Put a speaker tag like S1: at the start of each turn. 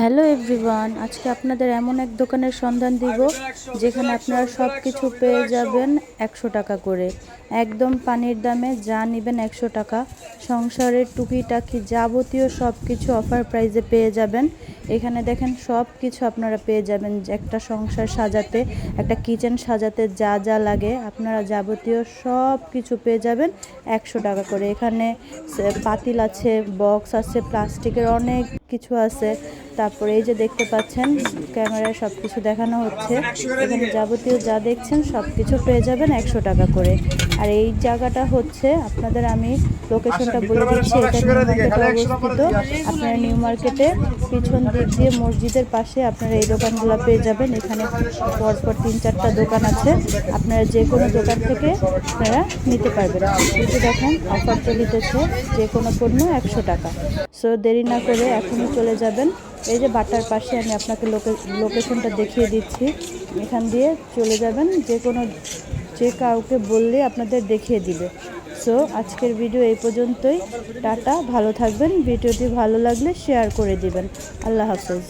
S1: Hello everyone, আজকে আপনাদের এমন এক দোকানের সন্ধান দিব, যেখানে আপনারা সব কিছু পেয়ে যাবেন একশো টাকা করে। একদম পানির দামে যা নেবেন একশো টাকা। সংসারের টুকিটাকি যাবতীয় সব কিছু অফার প্রাইজে পেয়ে যাবেন। এখানে দেখেন সব কিছু আপনারা পেয়ে যাবেন, একটা সংসার সাজাতে, একটা কিচেন সাজাতে যা যা লাগে আপনারা যাবতীয় সব কিছু পেয়ে যাবেন একশো টাকা করে। এখানে পাতিল আছে, বক্স আছে, প্লাস্টিকের অনেক কিছু আছে। তারপরে এই যে দেখতে পাচ্ছেন ক্যামেরায় সব কিছু দেখানো হচ্ছে। এখানে যাবতীয় যা দেখছেন সব কিছু পেয়ে যাবেন একশো টাকা করে। আর এই জায়গাটা হচ্ছে আপনাদের আমি লোকেশনটা বলে দিচ্ছি এটা নিউ মার্কেটে অবস্থিত। আপনারা নিউ মার্কেটে পিছন দিক দিয়ে মসজিদের পাশে আপনারা এই দোকানগুলো পেয়ে যাবেন। এখানে পরপর তিন চারটা দোকান আছে। আপনারা যে কোনো দোকান থেকে আপনারা নিতে পারবেন। যে দেখেন অফার চলিতেছে যে কোনো পণ্য একশো টাকা। সো দেরি না করে এখনই চলে যাবেন। এই যে বাটার পাশে আমি আপনাকে লোকে- লোকেশনটা দেখিয়ে দিচ্ছি। এখান দিয়ে চলে যাবেন, যে কোনো যে কাউকে বললে আপনাদের দেখিয়ে দিবে। সো আজকের ভিডিও এই পর্যন্তই। টাটা, ভালো থাকবেন। ভিডিওটি ভালো লাগলে শেয়ার করে দিবেন। আল্লাহ হাফেজ।